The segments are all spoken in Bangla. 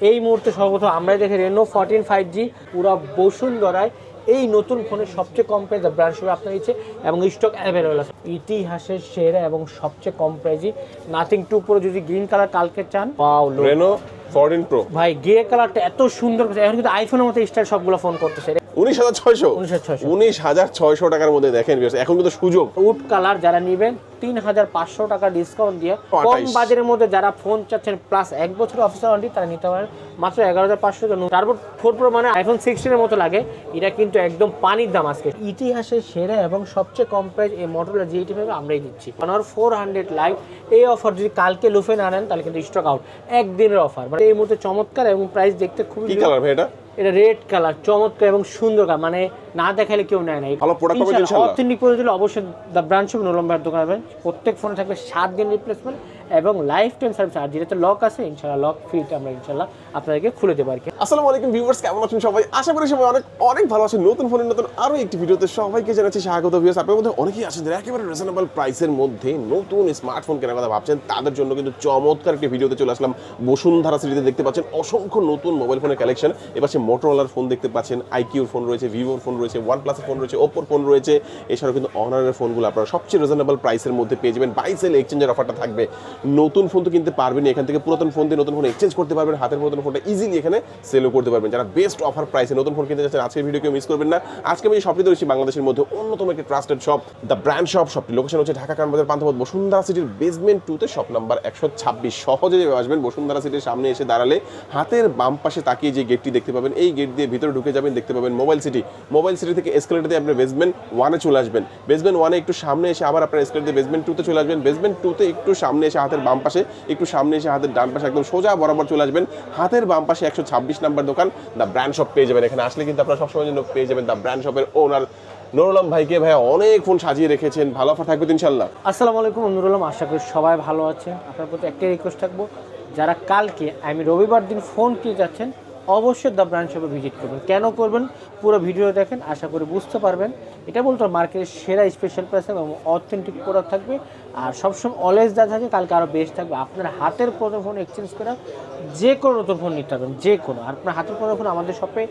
এই মুহূর্তে সর্বপ্রথম আমরাই দেখে রেনো ফোরটিন ফাইভ জি পুরো বসুন্ধরায়। এই নতুন ফোনের সবচেয়ে কম প্রাইস ব্র্যান্ড হিসেবে আপনার ইচ্ছে এবং স্টক অ্যাভেলেবল আছে। ইতিহাসের সেরা এবং সবচেয়ে কম প্রাইজই নাথিং টু প্রো যদি গ্রিন কালার কালকে চান পাও রেনো ফোরটিন প্রো ভাই গ্রে কালারটা এত সুন্দর এখন কিন্তু আইফোনের মতো স্টাইল সবগুলো ফোন করতেছে। উনিশ হাজার ছয়শো। 19,600 উনিশ হাজার ছয়শো টাকার মধ্যে দেখেন এখন কিন্তু সুযোগ। উড কালার যারা নেবেন তিন হাজার পাঁচশো টাকা ডিসকাউন্ট দিয়ে কম বাজারের মধ্যে যারা ফোন চাচ্ছেন প্লাস এক বছর অফিসার ওয়ারেন্টি তারা নিতে পারেন। মাত্র এগারো হাজার পাঁচশো টাকা। তারপর ফোর প্রো মানে আইফোন সিক্সটিনের মতো লাগে। এটা কিন্তু একদম পানির দাম আজকে। ইতিহাসের সেরা এবং সবচেয়ে কম প্রাইস এই মডেলের জি এইটি ফাইভ আমরাই দিচ্ছি। অনার ফোর হান্ড্রেড লাইভ এই অফার যদি কালকে লুফে না নেন তাহলে কিন্তু স্টক আউট একদিনের অফার মানে এই মুহূর্তে চমৎকার এবং প্রাইস দেখতে খুবই কালার ভাই এটা? এটা রেড কালার চমৎকার এবং সুন্দর কালার মানে না দেখালে কেউ নেয় না। ভালো পাবেন। অথেন্টিক অবশ্যই দ্য ব্রাঞ্চ অফ নোলম্বার দোকান পাবেন প্রত্যেক ফোনে থাকবে সাত দিন রিপ্লেসমেন্ট এবং লাইফ টাইম সার্ভিস আর যেটাতে লক আছে ইনশাল্লাহ লক ফ্রিতে আমরা ইনশাল্লাহ আপনাদেরকে খুলে দেবো আর কি। আসসালামু আলাইকুম ভিউয়ার্স কেমন আছেন সবাই? আশা করি সবাই অনেক অনেক ভালো আছেন। নতুন ফোনের নতুন আরও একটি ভিডিওতে সবাইকে জানাচ্ছি স্বাগত ভিউয়ার্স আপনাদের মধ্যে অনেকেই আছেন যারা একেবারে রিজনেবল প্রাইসের মধ্যে নতুন স্মার্টফোন কেনার কথা ভাবছেন। তাদের জন্য কিন্তু চমৎকার একটি ভিডিওতে চলে আসলাম। বসুন্ধরা সিটিতে দেখতে পাচ্ছেন অসংখ্য নতুন মোবাইল ফোনের কালেকশন এবার সে মোটরোলার ফোন দেখতে পাচ্ছেন আইকিউর ফোন রয়েছে ভিভোর ফোন রয়েছে ওয়ান প্লাসের ফোন রয়েছে ওপোর ফোন রয়েছে। এছাড়াও কিন্তু অনারের ফোনগুলো আপনারা সবচেয়ে রিজনেবল প্রাইসের মধ্যে পেয়ে যাবেন বাই সেল এক্সচেঞ্জের অফারটা থাকবে। নতুন ফোন তো কিনতে পারবেন এখান থেকে পুরাতন ফোন দিয়ে নতুন ফোন এক্সচেঞ্জ করতে পারবেন, হাতের পুরাতন ফোনটা ইজিলি এখানে সেলও করতে পারবেন। যারা বেস্ট অফার প্রাইসে নতুন ফোন কিনতে যাচ্ছেন আজকের ভিডিও কেউ মিস করবেন না। আজকে আমি শপটি ধরেছি বাংলাদেশের মধ্যে অন্যতম একটি trusted shop the brand shop শপটি location হচ্ছে ঢাকা কানবাজার পান্থপথ, বসুন্ধরা সিটির বেসমেন্ট টুতে শপ নাম্বার একশো ছাব্বিশ। সহজে আসবেন, বসুন্ধরা সিটির সামনে এসে দাঁড়ালে হাতের বাম পাশে তাকিয়ে যে গেটটি দেখতে পাবেন, এই গেট দিয়ে ভিতরে ঢুকে যাবেন, দেখতে পাবেন মোবাইল সিটি মোবাইল সিটি থেকে এসকেলেটার দিয়ে আপনি বেসমেন্ট ওয়ানে চলে আসবেন। বেসমেন্ট ওয়ানে একটু সামনে এসে আবার আপনার এসকেলেটার দিয়ে বেসমেন্ট টুতে চলে আসবেন। বেসমেন্ট টুতে একটু সামনে এসে হাতের বাম পাশে, একটু সামনে এসে হাতের ডান পাশে, একদম সোজা বরাবর চলে আসবেন। হাতের বাম পাশে একশো ছাব্বিশ নাম্বার দোকান দ্য ব্র্যান্ড শপ পেয়ে যাবেন। এখানে আসলে কিন্তু আপনারা সবসময় জন্য পেয়ে যাবেন দ্য ব্র্যান্ড শপের ওনার নুরুলাম ভাইকে। ভাই অনেক ফোন সাজিয়ে রেখেছেন। ভালো অফার থাকবে ইনশাল্লাহ আসসালামু আলাইকুম অনুরুল্লাম আশা করি সবাই ভালো আছেন। আপনার প্রতি একটাই রিকোয়েস্ট থাকব, যারা কালকে, আমি রবিবার দিন ফোন কিনে যাচ্ছেন অবশ্যই দ্য ব্র্যান্ড শপে ভিজিট করবেন। কেন করবেন? পুরো ভিডিও দেখেন, আশা করি বুঝতে পারবেন। এটা বলতে মার্কেটের সেরা স্পেশাল প্রাইস এবং অথেন্টিক প্রোডাক্ট থাকবে। আর সবসময় অলওয়েজ যা থাকে কালকে আরও বেস্ট থাকবে। আপনার হাতের পুরো ফোন এক্সচেঞ্জ করা যে কোনো নতুন ফোন নিতে পারবেন, যে কোনো। আর আপনার হাতের পুরো ফোন আমাদের শপে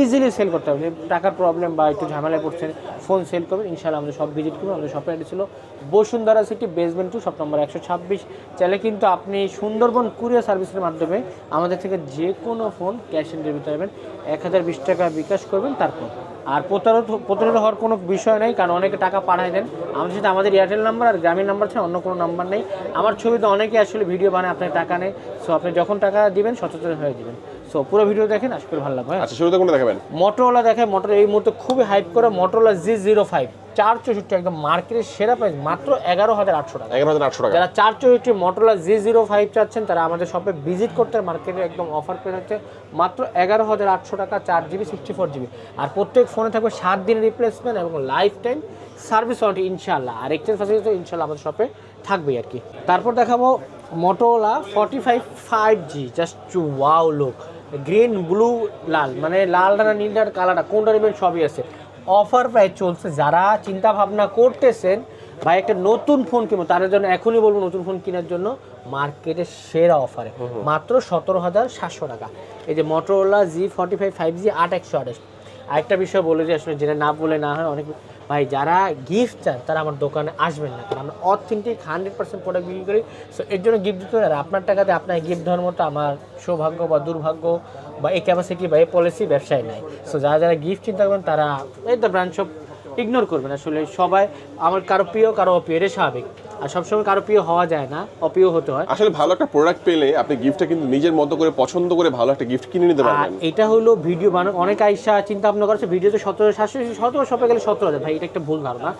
ইজিলি সেল করতে হবে। টাকার প্রবলেম বা একটু ঝামেলায় পড়ছেন ফোন সেল করবেন ইনশাল্লাহ আমাদের সব ভিজিট করবেন, আমাদের শপে অ্যাড্রেস ছিল। Bashundhara city basement two shop number একশো ছাব্বিশ। চাইলে কিন্তু আপনি সুন্দরবন কুরিয়ার সার্ভিসের মাধ্যমে আমাদের থেকে যে কোনো ফোন ক্যাশ অন ডেলিভারি পাবেন। এক হাজার বিশ টাকা বিকাশ করবেন, তারপর। আর প্রতারিত প্রতারিত হওয়ার কোনো বিষয় নেই, কারণ অনেকে টাকা পাঠায় দেন। আমাদের সাথে আমাদের এয়ারটেল নাম্বার আর গ্রামীণ নাম্বার ছাড়া অন্য কোনো নাম্বার নেই। আমার ছবিতে অনেকে আসলে ভিডিও বানায়, আপনার টাকা নেই সো আপনি যখন টাকা দিবেন, সচেতন হয়ে দিবেন সো পুরো ভিডিও দেখেন আশা করি ভালো লাগবে হ্যাঁ? আচ্ছা শুরুতে কোনটা দেখাবেন? মোটরোলা দেখায় মোটর এই মুহূর্তে খুবই হাইপ করে মোটরোলা জি জিরো ফাইভ চার চৌষট্টি একদম মার্কেটের সেরা প্রাইস মাত্র এগারো হাজার আটশো টাকা। এগারো হাজার আটশো টাকা। যারা চার চৌষট্টি মোটরোলা জি জিরো ফাইভ চাচ্ছেন তারা আমাদের শপে ভিজিট করতে মার্কেটে একদম অফার পেয়ে যাচ্ছে মাত্র এগারো হাজার আটশো টাকা চার জিবি সিক্সটি ফোর জিবি। আর প্রত্যেক ফোনে থাকবে সাত দিনের রিপ্লেসমেন্ট এবং লাইফ টাইম সার্ভিস ওয়ারেন্টি ইনশাল্লাহ আর এক্সচেঞ্জ ফ্যাসিলিটি ইনশাল্লাহ আমাদের শপে থাকবেই আর কি। তারপর দেখাবো Motorola forty five five G just wow look green blue লাল। মানে লালটা না নীলটার কালারটা কোনটা নেবেন সবই আছে। অফার প্রাইস চলছে। যারা চিন্তা ভাবনা করতেছেন ভাই একটা নতুন ফোন কিনবো তাদের জন্য এখনই বলব নতুন ফোন কেনার জন্য মার্কেটে সেরা অফারে মাত্র সতেরো হাজার সাতশো টাকা। এই যে Motorola G forty five five G আট একশো আঠাশ। আরেকটা বিষয় বলে যে আসলে যেটা না বলে না হয় অনেক ভাই, যারা গিফট চান তারা আমার দোকানে আসবেন না। কারণ আমরা অথেন্টিক হান্ড্রেড পার্সেন্ট প্রোডাক্ট বিক্রি করি সো এর জন্য গিফট দিতে আর আপনার টাকাতে আপনার গিফট ধর্মটা আমার সৌভাগ্য বা দুর্ভাগ্য বা এই ক্যাপাসিটি বা এই পলিসি ব্যবসায় নাই। সো যারা যারা গিফট চিন্তা করবেন, তারা এই তো ব্র্যান্ড সব ইগনোর করবেন। আসলে সবাই, আমার কারও প্রিয়, কারও অপ্রিয় এটা স্বাভাবিক। আর সবসময় কারও প্রিয় হওয়া যায় না অপ্রিয় হতে হয়। আসলে ভালো একটা প্রোডাক্ট পেলে আপনি গিফটটা কিন্তু নিজের মতো করে পছন্দ করে ভালো একটা গিফট কিনে নিতে আর পারবেন এটা হলো ভিডিও বানানো। অনেক আইসা চিন্তা ভাবনা করছে ভিডিওতে সতেরো সাতশো সতেরো শপে গেলে সতেরো হাজার। ভাই এটা একটা ভুল ধারণা।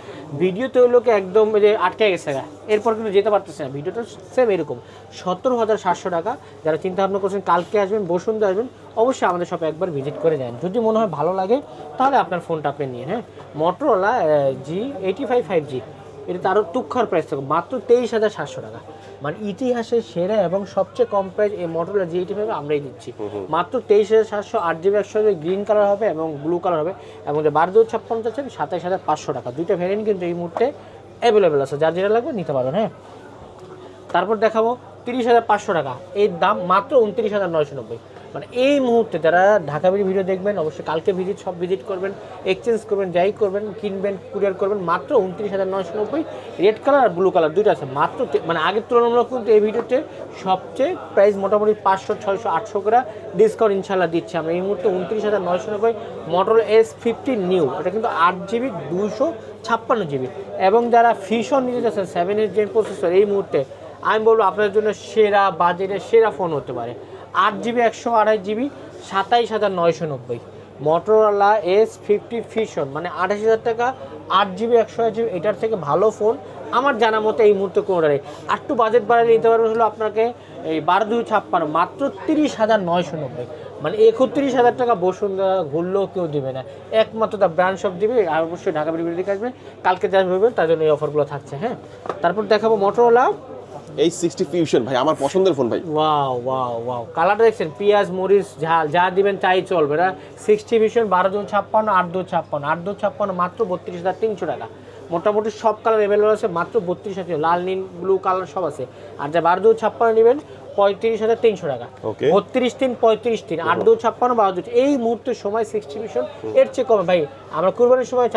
ভিডিওতে লোকে একদম যে আটকে গেছে। এরপর কিন্তু যেতে পারতেছে না। ভিডিওটা সেম এরকম। সতেরো হাজার সাতশো টাকা। যারা চিন্তা ভাবনা করছেন কালকে আসবেন বসুন্ধে আসবেন অবশ্যই আমাদের শপে একবার ভিজিট করে যান। যদি মনে হয় ভালো লাগে তাহলে আপনার ফোনটা আপনি নিয়ে হ্যাঁ Motorola G eighty five five G এটা তারও তুক্ষার প্রাইস থাকবে। মাত্র তেইশ হাজার সাতশো টাকা। মানে ইতিহাসের সেরা এবং সবচেয়ে কম প্রাইস এই মোটরলা জি এইটি ফাইভ আমরাই দিচ্ছি। মাত্র তেইশ হাজার সাতশো আট জিবি একশো গ্রিন কালার হবে এবং ব্লু কালার হবে। এবং যে বারো দু ছাপ্পান্ন চাচ্ছেন সাতাইশ হাজার পাঁচশো টাকা। দুইটা ভ্যারিয়েন্ট কিন্তু এই মুহূর্তে অ্যাভেলেবেল আছে। যার যেটা লাগবে নিতে পারবেন হ্যাঁ? তারপর দেখাবো তিরিশ হাজার পাঁচশো টাকা। এর দাম মাত্র উনত্রিশ হাজার নয়শো নব্বই। মানে এই মুহূর্তে যারা ঢাকা ভিডিও দেখবেন, অবশ্যই কালকে ভিজিট সব ভিজিট করবেন এক্সচেঞ্জ করবেন, যাই করবেন, কিনবেন কুরিয়ার করবেন, মাত্র উনত্রিশ হাজার নয়শো নব্বই রেড কালার আর ব্লু কালার দুইটা আছে। মাত্র মানে আগের তুলনামূলক কিন্তু এই ভিডিওতে সবচেয়ে প্রাইস মোটামুটি পাঁচশো, ছয়শো, আটশো করে ডিসকাউন্ট ইনশাল্লাহ দিচ্ছি আমরা। এই মুহূর্তে উনত্রিশ হাজার নয়শো নব্বই মডেল এস ফিফটি নিউ এটা কিন্তু আট জিবি দুশো ছাপ্পান্ন জিবি এবং যারা ফিশন নিতে যাচ্ছেন সেভেন এইট জেন প্রসেসর এই মুহূর্তে, আমি বলব আপনার জন্য সেরা বাজেটের সেরা ফোন হতে পারে। আট জিবি, একশো আড়াই জিবি, সাতাইশ হাজার নয়শো নব্বই। মটোরোলা এস ফিফটি ফিশন মানে আঠাশ হাজার টাকা, আট জিবি, একশো আট জিবি, এটার থেকে ভালো ফোন আমার জানা মতো এই মুহূর্তে কোনোটা নেই। আর একটু বাজেট বাড়ালে নিতে পারবেন হলো আপনাকে এই বারো দুই ছাপ্পান্ন, মাত্র তিরিশ হাজার নয়শো নব্বই। মানে একত্রিশ হাজার টাকা বসুন্ধরা ঘুরলেও কেউ দেবে না। একমাত্র তার ব্র্যান্ড শপ দিবে, আর অবশ্যই ঢাকা বিড়ি দিকে আসবে। কালকে যা ভেবেন তার জন্য এই অফারগুলো থাকছে হ্যাঁ? তারপর দেখাবো মোটরোলা এই সিক্সটি ফিউশন ভাই, আমার পছন্দের ফোন ভাই। ওয়াও ওয়াও ওয়াও কালার দেখছেন, পিঁয়াজ, মরিচ ঝাল যা দিবেন তাই চলবে না। সিক্সটি ফিউশন বারো দু ছাপ্পান্ন, আট দু ছাপ্পান্ন। আট দু ছাপ্পান্ন মাত্র বত্রিশ হাজার তিনশো টাকা। মোটামুটি সব কালার অ্যাভেলেবল আছে, মাত্র বত্রিশ হাজার লাল, নীল ব্লু কালার সব আছে। আর যা বারো দু ছাপ্পান্ন নেবেন পঁয়ত্রিশ হাজার তিনশো টাকা। বত্রিশ তিন পঁয়ত্রিশ তিন আট দু ছাপ্পান্ন বারো দু এই মুহূর্তে সময় সিক্সটি ভিশন এর চেয়ে কমে। ভাই আমরা কুরবানির সময়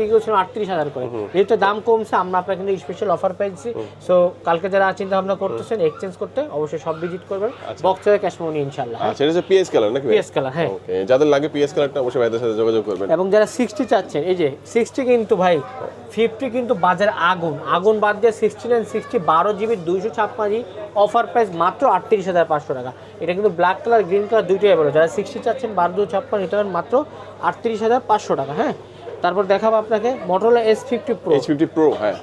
বিক্রি করছিলাম আটত্রিশ হাজার করে। যেহেতু দাম কমছে আমরা আপনার কিন্তু স্পেশাল অফার পেয়েছি। সো কালকে যারা চিন্তা ভাবনা করতেছেন এক্সচেঞ্জ করতে অবশ্যই সব ভিজিট করবেন। বক্স থেকে ক্যাশ মনি ইনশাল্লাহ আচ্ছা হচ্ছে পিএস কালার নাকি পিএস কালার হ্যাঁ। যাদের লাগে পিএস কালারটা অবশ্যই ভাইদের সাথে যোগাযোগ করবেন। এবং যারা সিক্সটি চাচ্ছেন এই যে সিক্সটি কিন্তু ভাই ফিফটি কিন্তু বাজার আগুন। আগুন বাদ দিয়ে সিক্সটি নাইন সিক্সটি বারো জিবি দুইশো ছাপ্পান্ন অফার প্রাইস মাত্র আটত্রিশ হাজার পাঁচশো টাকা। এটা কিন্তু ব্ল্যাক কালার গ্রিন কালার দুইটাই অ্যাভেলেবল যারা সিক্সটি চাচ্ছেন বারো দু ছাপ্পান্ন এটা মাত্র আটত্রিশ হাজার পাঁচশো টাকা হ্যাঁ? তারপর দেখাবো আপনাকে Motorola S fifty pro S fifty pro হ্যাঁ।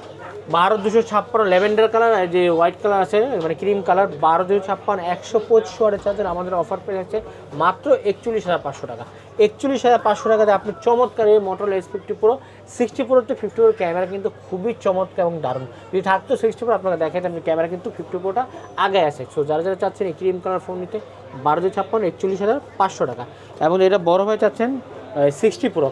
বারো দুশো ছাপ্পান্ন ল্যাভেন্ডার কালার যে হোয়াইট কালার আছে মানে ক্রিম কালার বারো দুশো ছাপ্পান্ন একশো পঁচিশ ওয়ার্ডের চার্জার আমাদের অফার পেয়ে যাচ্ছে মাত্র একচল্লিশ হাজার পাঁচশো টাকা। একচল্লিশ হাজার পাঁচশো টাকাতে আপনি চমৎকার এই motor S fifty pro sixty pro two fifty প্রোর camera কিন্তু খুবই চমৎকার এবং দারুণ। যদি থাকতো সিক্সটি প্রো আপনাকে দেখাইতে আপনি ক্যামেরা কিন্তু ফিফটি প্রোটা আগে আছে। সো যারা যারা চাচ্ছেন এই ক্রিম কালার ফোন নিতে বারো দুশো ছাপ্পান্ন, একচল্লিশ হাজার পাঁচশো টাকা। এবং এটা বড় ভাই চাচ্ছেন সিক্সটি প্রো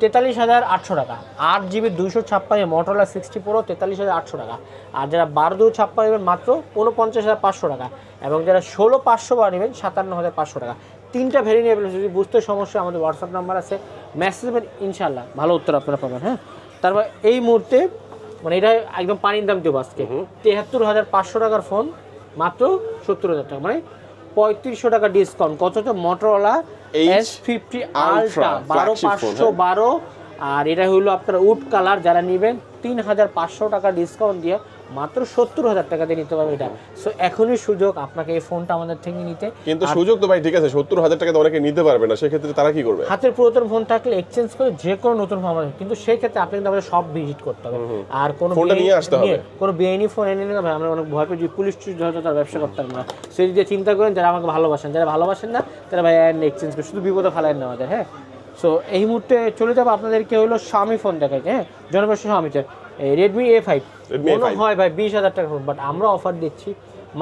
তেতাল্লিশ হাজার আটশো টাকা। আট জিবি দুইশো ছাপ্পান্ন মোটরলা সিক্সটি প্রো তেতাল্লিশ হাজার আটশো টাকা। আর যারা বারো দু ছাপ্পান্ন নেবেন মাত্র উনপঞ্চাশ হাজার পাঁচশো টাকা। এবং যারা ষোলো পাঁচশো বা নেবেন, সাতান্ন হাজার পাঁচশো টাকা। তিনটা অ্যাভেলেবল যদি বুঝতে সমস্যা আমাদের হোয়াটসঅ্যাপ নাম্বার আছে। মেসেজ দেবেন ইনশাল্লাহ ভালো উত্তর আপনারা পাবেন হ্যাঁ? তারপর এই মুহূর্তে মানে এটা একদম পানির দাম দেবো আজকে। তেহাত্তর হাজার পাঁচশো টাকার ফোন মাত্র সত্তর হাজার টাকা মানে পঁয়ত্রিশশো টাকা ডিসকাউন্ট কত হচ্ছে মোটরওয়ালা এস ফিফটি আলট্রা বারো পাঁচশো বারো। আর এটা হলো আপনার উড কালার যারা নেবেন তিন হাজার পাঁচশো টাকা ডিসকাউন্ট দিয়ে মাত্র সত্তর হাজার টাকা দিয়ে নিতে পারবে এটা। সো এখনই সুযোগ আপনাকে এই ফোনটা আমাদের থেকে নিতে। কিন্তু সুযোগ তো ভাই ঠিক আছে সত্তর হাজার টাকা অনেকে নিতে পারবে না সেক্ষেত্রে তারা কি করবে? হাতের পুরাতন ফোন থাকলে এক্সচেঞ্জ করে যে কোনো নতুন ফোন আমাদের কিন্তু সেই ক্ষেত্রে আপনি কিন্তু আমাদের সব ভিজিট করতে হবে। আর কোনো ফোনটা নিয়ে আসতে হবে। কোনো বেআইনি ফোন এনে নিলে আমরা অনেক ভয় পেয়ে যে পুলিশ ধরে তার ব্যবসা করতে পারব না। সেই দিকে চিন্তা করেন যারা আমাকে ভালোবাসেন যারা ভালোবাসেন না তারা ভাই এক্সচেঞ্জ করে শুধু বিপদে ফেলায় না আমাদের হ্যাঁ? সো এই মুহূর্তে চলে যাব আপনাদেরকে হলো স্বামী ফোন দেখাইতে হ্যাঁ? জনপ্রিয় স্বামীতে রেডমি এ ফাইভ মনে A5 হয় ভাই বিশ হাজার টাকা ফোন বাট আমরা অফার দিচ্ছি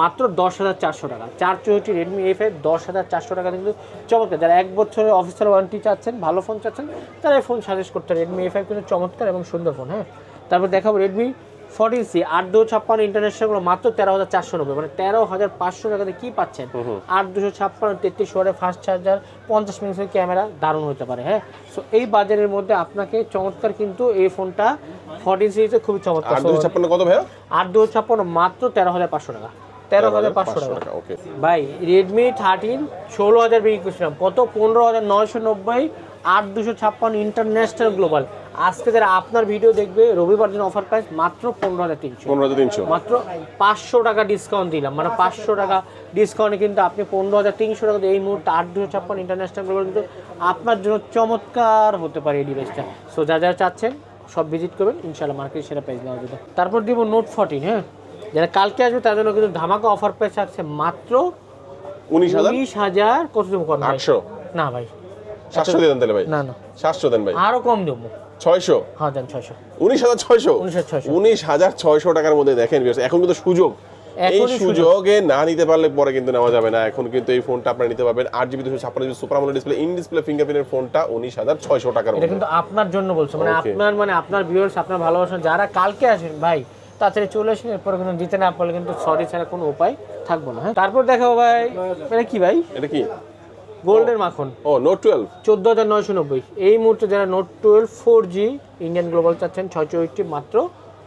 মাত্র দশ হাজার চারশো টাকা। চার চৌষট্টি রেডমি এ ফাইভ দশ হাজার চারশো টাকা কিন্তু চমৎকার। যারা এক বছরের অফিসার ওয়ারেন্টি চাচ্ছেন ভালো ফোন চাচ্ছেন তারা এই ফোন সাজেস্ট করতে রেডমি এ ফাইভ কিন্তু চমৎকার এবং সুন্দর ফোন হ্যাঁ? তারপর দেখাবো রেডমি ফোরটিন সি আট দু ছাপ্পান্ন ইন্টারন্যাশনাল মাত্র তেরো হাজার চারশো নব্বই মানে তেরো হাজার পাঁচশো টাকাতে কি পাচ্ছেন? আট দুশো ছাপ্পান্ন তেত্রিশ ওয়ারে ফাস্ট চার্জার পঞ্চাশ মিনিটের ক্যামেরা দারুণ হতে পারে হ্যাঁ? সো এই বাজারের মধ্যে আপনাকে চমৎকার কিন্তু এই ফোনটা ফোরটিন সিরিজে খুবই চমৎকার আর দুশো ছাপ্পান্ন কত ভাইয়া? আট দু ছাপ্পান্ন মাত্র তেরো হাজার পাঁচশো টাকা। তেরো হাজার পাঁচশো টাকা। ভাই রেডমি থার্টিন ষোলো হাজার বিক্রি করছিলাম কত? পনেরো হাজার নয়শো নব্বই আট দুশো ছাপ্পান্ন ইন্টারন্যাশনাল গ্লোবাল আজকে যারা আপনার ভিডিও দেখবে রবিবার দিন অফার প্রাইস মাত্র পনেরো হাজার তিনশো। পনেরো হাজার তিনশো। মাত্র পাঁচশো টাকা ডিসকাউন্ট দিলাম। মানে পাঁচশো টাকা। ডিসকাউন্টে কিন্তু আপনি পনেরো হাজার তিনশো টাকা এই মুহূর্তে আট দুশো ছাপ্পান্ন ইন্টারন্যাশনাল গ্লোবাল কিন্তু আপনার জন্য চমৎকার হতে পারে এই ডিভাইসটা সো যা যারা চাচ্ছেন সব ভিজিট করবেন। ইনশাল্লাহ মার্কেট সেরা প্রাইস দেওয়া যাবে। তারপর দিব নোট ফোরটিন হ্যাঁ? যারা কালকে আসবে তার জন্য কিন্তু ধামাকা অফার প্রাইস আছে মাত্র উনিশ হাজার? উনিশ হাজার কত? আটশো। না ভাই। সাতশো দিয়ে দেন তাহলে ভাই। না না। সাতশো দেন ভাই। আরও কম দেবো। ছয়শো? হ্যাঁ দেন ছয়শো। উনিশ হাজার ছয়শো? 19,600 উনিশ হাজার ছয়শো টাকার মধ্যে দেখেন এখন কিন্তু সুযোগ। এই সুযোগে। না নিতে পারলে পরে কিন্তু নেওয়া যাবে না। এখন কিন্তু এই ফোনটা আপনারা নিতে পারবেন। আট জিবি দুশো ছাপ্পান্ন GB super AMOLED display in display ফিঙ্গারপ্রিন্টের ফোনটা উনিশ হাজার ছয়শো টাকার এটা কিন্তু আপনার জন্য বলছো। মানে আপনার মানে আপনার ভিউয়ার্স আপনার ভালোবাসা যারা কালকে আসেন ভাই তাড়াতাড়ি চলে আসেন এরপরে কিন্তু দিতে না পারলে কিন্তু সরি ছাড়া কোনো উপায় থাকব না হ্যাঁ? তারপর দেখাবো ভাই। এটা কি ভাই? এটা কি? গোল্ডের মাখন ও নোট টুয়েলভ চোদ্দ হাজার নয়শো নব্বই। এই মুহূর্তে যারা Note twelve four G Indian global চাচ্ছেন ছয় চৌষট্টি মাত্র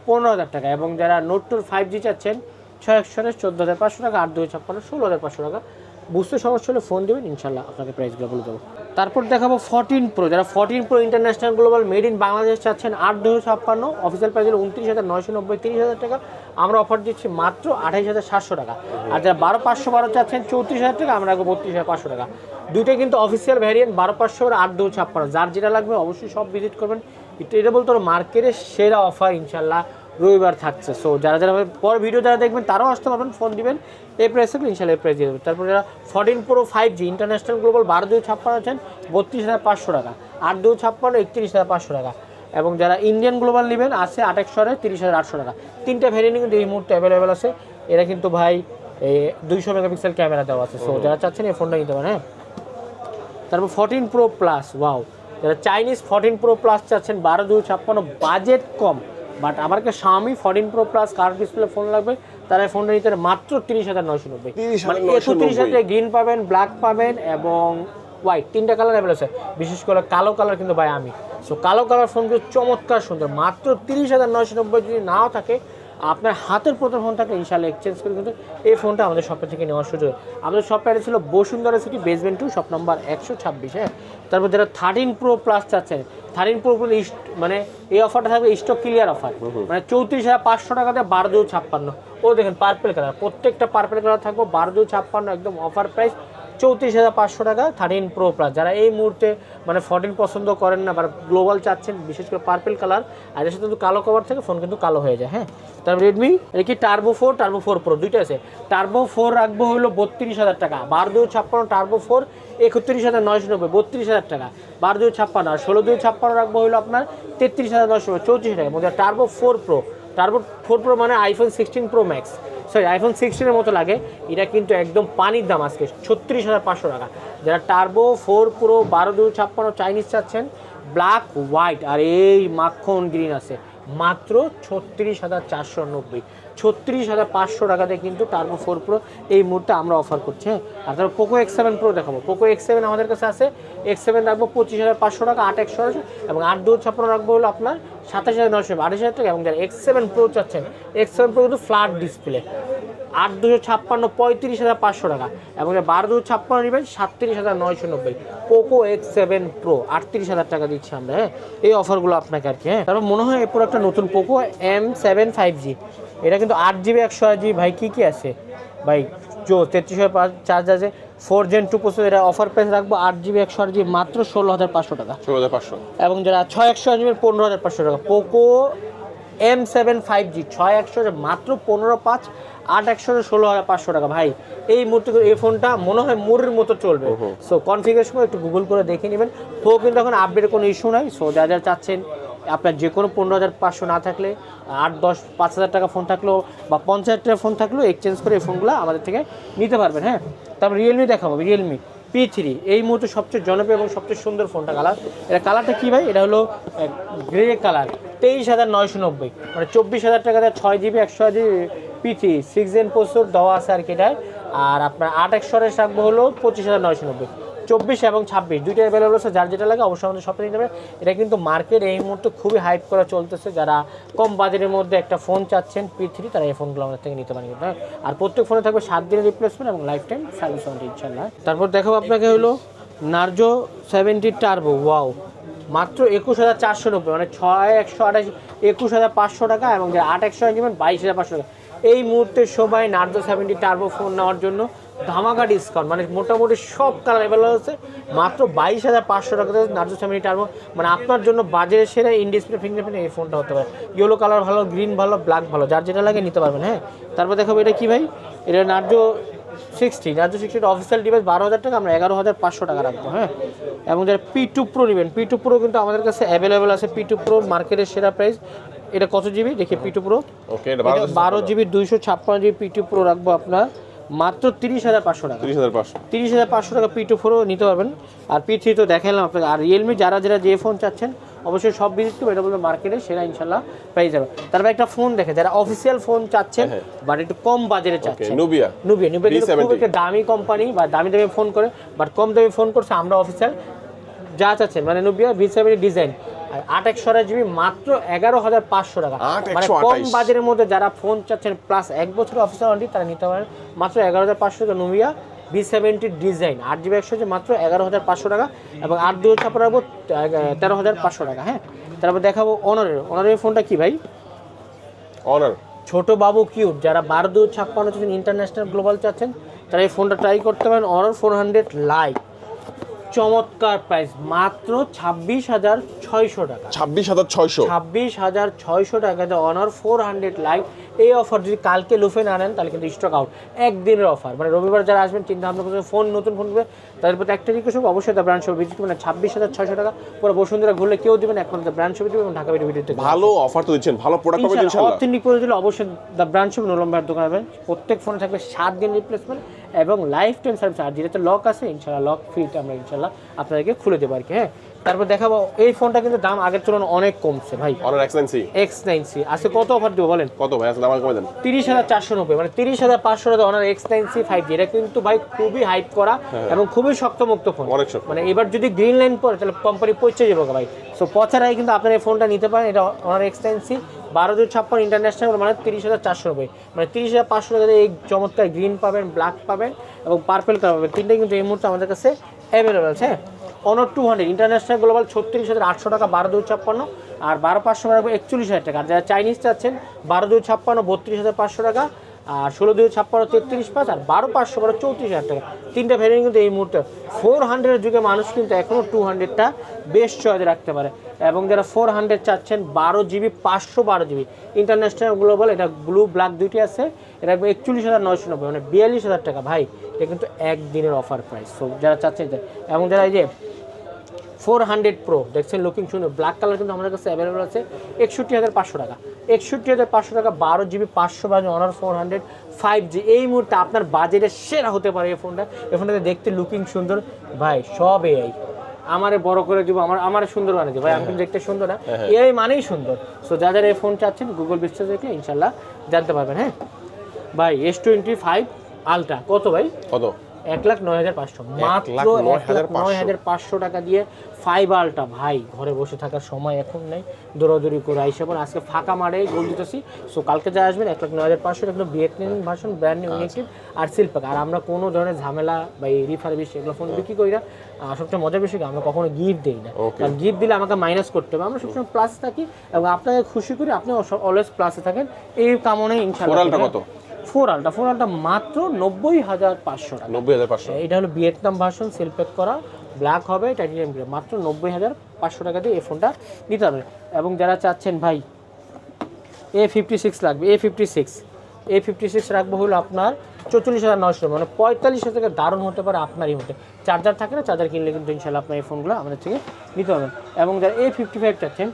পনেরো হাজার টাকা। এবং যারা নোট টুয়েলভ ফাইভ জি চাচ্ছেন ছয় একশো চোদ্দ হাজার পাঁচশো টাকা আট দুই ছাপ্পান্ন ষোলো হাজার পাঁচশো টাকা। বুঝতে সমস্যা হলে ফোন দেবেন ইনশাল্লাহ আপনাকে প্রাইসগুলো বলে দেবো। তারপর দেখাবো ফর্টিন প্রো যারা fourteen pro international global made in Bangladesh চাচ্ছেন, আট দুশো ছাপ্পান্ন অফিসিয়াল প্রাইস হলো উনত্রিশ হাজার নয়শো নব্বই, তিরিশ হাজার টাকা। আমরা অফার দিচ্ছি মাত্র আঠাইশ হাজার সাতশো টাকা। আর যারা বারো পাঁচশো বারো চাচ্ছেন, চৌত্রিশ হাজার টাকা, আমরা রাখব বত্রিশ হাজার পাঁচশো টাকা। দুইটাই কিন্তু অফিসিয়াল ভ্যারিয়েন্ট বারো পাঁচশো আর আট দুশো ছাপ্পান্ন। যার যেটা লাগবে অবশ্যই সব ভিজিট করবেন। এটা বলতে মার্কেটের সেরা অফার ইনশাল্লাহ রবিবার থাকছে। সো যারা যারা পর ভিডিও যারা দেখবেন তারাও আসতে পারবেন ফোন দিবেন। এই প্রাইসে ইনশাল্লাহ এই প্রাইস দিয়ে দেবেন। তারপর যারা fourteen pro five G international global বারো দুই ছাপ্পান্ন আছেন বত্রিশ হাজার পাঁচশো টাকা। আট দুই ছাপ্পান্ন একত্রিশ হাজার পাঁচশো টাকা। এবং যারা ইন্ডিয়ান গ্লোবাল নেবেন আছে আটেকশো তিরিশ হাজার আটশো টাকা। তিনটা ভ্যারিয়েন্ট কিন্তু এই মুহূর্তে অ্যাভেলেবেল আছে। এরা কিন্তু ভাই এই দুইশো মেগাপিক্সেল ক্যামেরা দেওয়া আছে। সো যারা চাচ্ছেন এই ফোনটা নিতে পারেন হ্যাঁ? তারপর ফোরটিন প্রো প্লাস ওয়াও যারা চাইনিজ ফোরটিন প্রো প্লাস চাচ্ছেন বারো দুই ছাপ্পান্ন বাজেট কম। বাট আমার কাছে স্বামী ফোরটিন প্রো প্লাস কার ডিসপ্লে ফোন লাগবে। তারা এই ফোনটা নিতে মাত্র তিরিশ হাজার নয়শো নব্বই। মানে একশো তিরিশ হাজার গ্রিন পাবেন ব্ল্যাক পাবেন এবং হোয়াইট তিনটা কালার অ্যাভেল আছে। বিশেষ করে কালো কালার কিন্তু ভাই আমি। সো কালো কালার ফোন কিন্তু চমৎকার সুন্দর। মাত্র তিরিশ হাজার নয়শো নব্বই যদি নাও থাকে আপনার হাতের প্রথম ফোন থাকলে ইনশাল্লাহ এক্সচেঞ্জ করে কিন্তু এই ফোনটা আমাদের শপে থেকে নেওয়ার সুযোগ। আমাদের শপে ছিল Bashundhara city basement two shop number একশো ছাব্বিশ হ্যাঁ? তারপর যারা থার্টিন প্রো প্লাস চাচ্ছেন থার্টিন প্রো মানে এই অফারটা থাকবে স্টক ক্লিয়ার অফার মানে চৌত্রিশ হাজার পাঁচশো টাকাতে বারো দু ছাপ্পান্ন। ও দেখেন পার্পেল কালার প্রত্যেকটা পার্পেল কালার থাকবে বারো দু ছাপ্পান্ন একদম অফার প্রাইস চৌত্রিশ হাজার পাঁচশো টাকা থার্টিন প্রো প্লাস। যারা এই মুহূর্তে মানে ফোরটিন পছন্দ করেন না বা গ্লোবাল চাচ্ছেন, বিশেষ করে পার্পেল কালার আর এর সাথে কিন্তু কালো কভার থেকে ফোন কিন্তু কালো হয়ে যায় হ্যাঁ? তারপর রেডমি এটা কি Turbo four Turbo four pro দুইটা আছে। টার্বো ফোর রাখব হলো বত্রিশ হাজার টাকা, বারো দুই ছাপ্পান্ন টার্বো ফোর একত্রিশ হাজার নয়শো নব্বই, বত্রিশ হাজার টাকা, বারো দুই ছাপ্পান্ন, আর ষোলো দুই ছাপ্পান্ন রাখব হলো আপনার তেত্রিশ হাজার নয়শো চৌত্রিশ টাকা। Turbo four pro Turbo four pro মানে iPhone sixteen pro max sorry iPhone সিক্সটিনের মতো লাগে। এটা কিন্তু একদম পানির দাম আজকে, ছত্রিশ হাজার পাঁচশো টাকা। যারা টার্বো ফোর প্রো বারো দুই ছাপ্পান্ন চাইনিজ চাচ্ছেন ব্ল্যাক হোয়াইট আর এই মাখন গ্রিন আছে, মাত্র ছত্রিশ হাজার চারশো নব্বই। ছত্রিশ হাজার পাঁচশো টাকাতে কিন্তু টার্বো ফোর প্রো এই মুহূর্তে আমরা অফার করছি হ্যাঁ? আর তারপর পোকো এক্স সেভেন প্রো দেখাবো। পোকো এক্স সেভেন আমাদের কাছে আছে এক্স সেভেন রাখব পঁচিশ হাজার পাঁচশো টাকা, আট একশো এবং আট দু ছাপ্পান্ন রাখব হলো আপনার সাতাশ হাজার নশো আঠাশ হাজার টাকা এবং যারা এক্স সেভেন প্রো চাচ্ছেন এক্স সেভেন প্রো কিন্তু ফ্ল্যাট ডিসপ্লে আট দুশো ছাপ্পান্ন, পঁয়ত্রিশ হাজার পাঁচশো টাকা এবং বারো দুশো ছাপ্পান্ন নেবেন, সাতত্রিশ হাজার নয়শো নব্বই। পোকো এক্স সেভেন প্রো আটত্রিশ হাজার টাকা দিচ্ছি আমরা হ্যাঁ? এই অফারগুলো আপনাকে আর কি হ্যাঁ? তারপর মনে হয় এরপর একটা নতুন Poco M seven five G এটা কিন্তু আট জিবি একশো আট জিবি ভাই, কী কী আছে? ভাই জো তেত্রিশ হাজার চার্জ আছে। ফোর জেন টু প্রসেসর এটা অফার প্রাইস রাখব আট জিবি একশো আট জিবি মাত্র ষোলো হাজার পাঁচশো টাকা। ষোলো হাজার পাঁচশো। এবং যারা ছয় একশো জিবির পনেরো হাজার পাঁচশো টাকা। Poco M seven five G ছয় একশো মাত্র পনেরো পাঁচ আট একশো ষোলো হাজার পাঁচশো টাকা। ভাই এই মুহূর্তে এই ফোনটা মনে হয় মুরের মতো চলবে। সো কনফিগারেশন একটু গুগল করে দেখে নেবেন। তো কিন্তু এখন আপডেটের কোনো ইস্যু নাই। সো যা যা চাচ্ছেন আপনার যে কোনো পনেরো হাজার পাঁচশো না থাকলে, আট, দশ, পাঁচ হাজার টাকা ফোন থাকলেও বা পঞ্চাশ হাজার টাকা ফোন থাকলেও এক্সচেঞ্জ করে এই ফোনগুলো আমাদের থেকে নিতে পারবেন হ্যাঁ? তারপর রিয়েলমি দেখাবো রিয়েলমি পি থ্রি এই মুহূর্তে সবচেয়ে জনপ্রিয় এবং সবচেয়ে সুন্দর ফোনটা কালার এটা কালারটা কী ভাই? এটা হলো গ্রে কালার তেইশ হাজার নয়শো নব্বই মানে চব্বিশ হাজার টাকা দেয় ছয় জিবি একশো GB P three six gen processor দেওয়া আছে আর কি এটায়। আর আপনার আট, একশো রাখব হলো পঁচিশ হাজার নয়শো নব্বই। চব্বিশ এবং ছাব্বিশ। দুইটা অ্যাভেলেবল আছে, যার যেটা লাগে অবশ্যই আমাদের শপে নিতে হবে এটা কিন্তু মার্কেট এই মুহূর্তে খুবই হাইপ করা চলতেছে। যারা কম বাজারের মধ্যে একটা ফোন চাচ্ছেন পি থ্রি তারা এই ফোনগুলো আমাদের থেকে নিতে পারেন। হ্যাঁ? আর প্রত্যেক ফোনে থাকবে সাত দিনের রিপ্লেসমেন্ট এবং লাইফ টাইম সার্ভিস ওয়ারেন্টি ইনশাল্লাহ তারপর দেখাবো আপনাকে হলো নার্জো সেভেন্টি টার্বো ওয়াও মাত্র একুশ হাজার চারশো নব্বই মানে ছয় একশো আঠাশ, একুশ হাজার পাঁচশো টাকা এবং যে আট একশো নেবেন, বাইশ হাজার পাঁচশো টাকা। এই মুহূর্তে সবাই নার্জো সেভেন্টি টার্বো ফোন নেওয়ার জন্য ধামাকা ডিসকাউন্ট মানে মোটামুটি সব কালার অ্যাভেলেবল আছে। মাত্র বাইশ হাজার পাঁচশো টাকাতে নার্জো সেভেন্টি টার্বো মানে আপনার জন্য বাজারে সেরা ইন ডিসপ্লে ফিঙ্গারপ্রিন্ট এই ফোনটা হতে পারে। ইয়েলো কালার ভালো গ্রিন ভালো ব্ল্যাক ভালো যার যেটা লাগে নিতে পারবেন হ্যাঁ? তারপর দেখাবো এটা কি ভাই? এটা নার্জো সিক্সটি নার্জো সিক্সটির অফিসিয়াল ডিভাইস বারো হাজার টাকা আমরা এগারো হাজার পাঁচশো টাকা রাখব হ্যাঁ? এবং যারা পি টু প্রো নেবেন পি টু প্রো কিন্তু আমাদের কাছে অ্যাভেলেবেল আছে পি টু প্রো মার্কেটের সেরা প্রাইস এটা কত জিবি দেখি পি টু প্রো বারো জিবি দুইশো ছাপ্পান্ন জিবি পি টু প্রো রাখব আপনার। মাত্র তিরিশ হাজার পাঁচশো টাকা। তিরিশ হাজার পাঁচশো। তিরিশ হাজার পাঁচশো টাকা পি টু ফোরও নিতে পারবেন। আর পি থ্রি তো দেখালাম আপনাকে। আর রিয়েলমি যারা যারা যে ফোন চাচ্ছেন অবশ্যই সব ভিজিট করবে এটা বলবে মার্কেটে সেটা ইনশাল্লাহ পেয়ে যাবে তারপর একটা ফোন দেখে। যারা অফিসিয়াল ফোন চাচ্ছেন হ্যাঁ, বাট একটু কম বাজারে ওকে চাচ্ছেন। নুবিয়া নুবিয়া নুবিয়া খুব একটা দামি কোম্পানি বা দামি দামি ফোন করে বাট কম দামি ফোন করছে আমরা অফিসিয়াল যা চাচ্ছেন মানে নুবিয়া ভি সেভেন্টি ডিজাইন আট একশো জিবি মাত্র এগারো হাজার পাঁচশো টাকা। মানে কম। বাজারের মধ্যে যারা ফোন চাচ্ছেন প্লাস এক বছর অফিসিয়াল ওয়ারেন্টি তারা নিতে পারেন। মাত্র এগারো হাজার পাঁচশো টাকা নুবিয়া ভি সেভেন্টির ডিজাইন আট জিবি একশো মাত্র এগারো হাজার পাঁচশো টাকা এবং আট দুই ছাপা রাখব তেরো হাজার পাঁচশো টাকা হ্যাঁ? তারপর দেখাবো অনারের অনারের ফোনটা কি ভাই? অনার ছোট বাবু কিউট যারা বারো দু ছাপ্পান্ন চাচ্ছেন ইন্টারন্যাশনাল গ্লোবাল চাচ্ছেন তারা এই ফোনটা ট্রাই করতে পারেন। অনার ফোর হান্ড্রেড লাইট চমৎকার প্রাইস মাত্র ছাব্বিশ হাজার ছয়শো টাকা। ছাব্বিশ হাজার ছয়শো। ছাব্বিশ হাজার ছয়শো টাকাতে অনার ফোর হান্ড্রেড লাইট এই অফার যদি কালকে লুফে না নেন তাহলে কিন্তু স্টক আউট একদিনের অফার মানে রবিবার যারা আসবেন চিন্তা ভাবনা করছেন ফোন নতুন ফোন করবে তাদের প্রতি একটা রিকোয়েস্ট অবশ্যই তার ব্রাঞ্চ ভিজিট করবেন ছাব্বিশ হাজার ছয়শো টাকা পুরো বসুন্ধরা ঘুরলে কেউ দেবেন একমাত্র ব্রাঞ্চ ছবি দেবেন এবং ঢাকা ভিডিও ভিডিওতে ভালো অফার তো দিচ্ছেন ভালো প্রোডাক্ট পাবেন অথেন্টিক করে দিলে অবশ্যই দ্য ব্রাঞ্চ হবে নোলম্বার দোকান হবে প্রত্যেক ফোনে থাকবে সাত দিন রিপ্লেসমেন্ট এবং লাইফ টাইম সার্ভিস আর যেটাতে লক আছে ইনশাল্লাহ লক ফিট আমরা ইনশাল্লাহ আপনাদেরকে খুলে দেবো আর কি হ্যাঁ? তারপর দেখাবো এই ফোনটা কিন্তু দাম আগের তুলনায় অনেক কমছে ভাই। অনার এক্সেন্সি এক্স নাইন সি আজকে কত অফার দেবো বলেন? কত ভাই? আসলে আমাকে কমে দেন। তিরিশ হাজার চারশো নব্বই মানে তিরিশ হাজার পাঁচশো টাকা Honor X nine C five G এটা কিন্তু ভাই খুবই হাইপ করা এবং খুবই শক্তমুক্ত ফোন হ্যাঁ। অনেক শক্ত। মানে এবার যদি গ্রিন লাইন পড়ে তাহলে কোম্পানি পৌঁছে যাব ভাই। সো পচার আগে কিন্তু আপনার এই ফোনটা নিতে পারেন। এটা ওনার এক্স নাইন সি বারো দুই ছাপ্পান্ন ইন্টারন্যাশনাল মানে তিরিশ হাজার চারশো নব্বই। মানে তিরিশ হাজার পাঁচশো টাকা এই চমৎকার গ্রিন পাবেন ব্ল্যাক পাবেন এবং পার্পেল কালার পাবেন। তিনটাই কিন্তু এই মুহূর্তে আমাদের কাছে অ্যাভেলেবেল আছে। হ্যাঁ অনর টু হান্ড্রেড ইন্টারন্যাশনাল গ্লোবাল ছত্রিশ হাজার আটশো টাকা, বারো দুই ছাপ্পান্ন, আর বারো পাঁচশো টাকা, একচল্লিশ হাজার টাকা। আর যারা চাইনিজ চাচ্ছেন, বারো দুই ছাপ্পান্ন, বত্রিশ হাজার পাঁচশো টাকা আর ষোলো, দুই, ছাপ্পান্ন, তেত্রিশ পাঁচ আর বারো, পাঁচশো বারো, চৌত্রিশ হাজার টাকা। তিনটা ভ্যারিয়েন্ট কিন্তু এই মুহূর্তে ফোর হান্ড্রেডের যুগে মানুষ কিন্তু এখনও টু হান্ড্রেডটা বেশ চয়েস রাখতে পারে। এবং যারা ফোর হান্ড্রেড চাচ্ছেন, বারো জিবি পাঁচশো বারো জিবি ইন্টারন্যাশনাল গ্লোবাল এটা ব্লু ব্ল্যাক দুইটি আছে। এটা একচল্লিশ হাজার নয়শো নব্বই মানে বিয়াল্লিশ হাজার টাকা। ভাই, এটা কিন্তু একদিনের অফার প্রাইস সো যারা চাচ্ছেন এবং যারা এই যে ফোর হান্ড্রেড প্রো। দেখছেন লুকিং সুন্দর ব্ল্যাক কালার কিন্তু আমাদের কাছে অ্যাভেলেবল আছে। একষট্টি হাজার পাঁচশো টাকা। একষট্টি হাজার পাঁচশো টাকা বারো জিবি পাঁচশো বাজে Honor four hundred five G এই মুহূর্তে আপনার বাজেটের সেরা হতে পারে এই ফোনটা এই ফোনটাতে দেখতে লুকিং সুন্দর। ভাই সব এআই আমারে বড় করে দিব আমার আমার সুন্দর বানিয়ে দিব। ভাই আমি দেখতে সুন্দর না। এআই মানেই সুন্দর। সো যা যারা এই ফোন চাচ্ছেন গুগল বিশ্ব দেখলে ইনশাল্লাহ জানতে পারবেন হ্যাঁ? ভাই এস টোয়েন্টি ফাইভ আলট্রা কত ভাই? কত? এক লাখ নয় হাজার পাঁচশো। মাত্র এক লাখ নয় হাজার পাঁচশো। টাকা দিয়ে ফাইভ আলটা ভাই ঘরে বসে থাকার সময় এখন নেই দৌড়াদৌড়ি করে আইসে পর আজকে ফাঁকা মারে গোল দিতেছি। সো কালকে যা আসবেন এক লাখ নয় হাজার পাঁচশো টাকা Vietnam version brand new united আর শিল্পাক আর আমরা কোনো ধরনের ঝামেলা বা এই রিফারবিশ এগুলো ফোন বিক্রি করি না। সবচেয়ে মজার বিষয় কি, আমরা কখনো গিফট দিই না। কারণ গিফট দিলে আমাকে মাইনাস করতে হবে। আমরা সবসময় প্লাস থাকি এবং আপনাকে খুশি করি আপনি অলওয়েজ প্লাসে থাকেন। এই কামনে ইনশাল্লাহ ফোরালটা কত? ফোর আলটা ফোর আলটা মাত্র নব্বই হাজার পাঁচশো টাকা। নব্বই হাজার পাঁচশো। এটা হলো ভিয়েতনাম ভার্সন সিলপ্যাক করা ব্ল্যাক হবে টাইটেনিয়াম গ্রে মাত্র নব্বই হাজার পাঁচশো টাকা দিয়ে এই ফোনটা নিতে হবে। এবং যারা চাচ্ছেন ভাই এ ফিফটি সিক্স লাগবে A fifty six. A fifty six রাখব হলো আপনার চৌচল্লিশ হাজার নয়শো মানে পঁয়তাল্লিশ হাজার টাকা দারুণ হতে পারে আপনারই মধ্যে। চার্জার থাকে না চার্জার কিনলে কিন্তু ইনশাল্লাহ আপনার এই ফোনগুলো আমাদের থেকে নিতে পারবেন এবং যারা এ ফিফটি ফাইভ চাচ্ছেন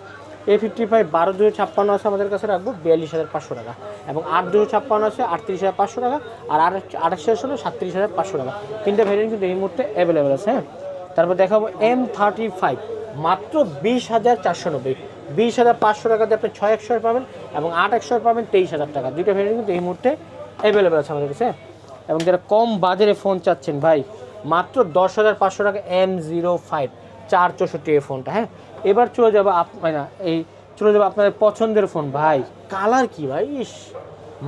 এ ফিফটি ফাইভ বারো দুশো ছাপ্পান্ন আছে আমাদের কাছে রাখব, বিয়াল্লিশ হাজার পাঁচশো টাকা। এবং আট দুশো ছাপ্পান্ন আছে আটত্রিশ হাজার পাঁচশো টাকা, আর আঠাশ হাজার হলো সাতত্রিশ হাজার পাঁচশো টাকা। তিনটা ভ্যারিয়েন্ট কিন্তু এই মুহূর্তে অ্যাভেলেবেল আছে হ্যাঁ? তারপর দেখাবো এম থার্টি ফাইভ মাত্র বিশ হাজার চারশো নব্বই। বিশ হাজার পাঁচশো টাকাতে আপনি ছয় একশো পাবেন এবং আট একশো পাবেন তেইশ হাজার টাকা। দুইটা ভ্যারিয়েন্ট কিন্তু এই মুহূর্তে অ্যাভেলেবেল আছে আমাদের কাছে এবং যারা কম বাজারে ফোন চাচ্ছেন ভাই, মাত্র দশ হাজার পাঁচশো টাকা এম জিরো ফাইভ চার চৌষট্টি এই ফোনটা হ্যাঁ? এবার চলে যাব মানে এই চলে যাব আপনাদের পছন্দের ফোন ভাই। কালার কি ভাই? ইস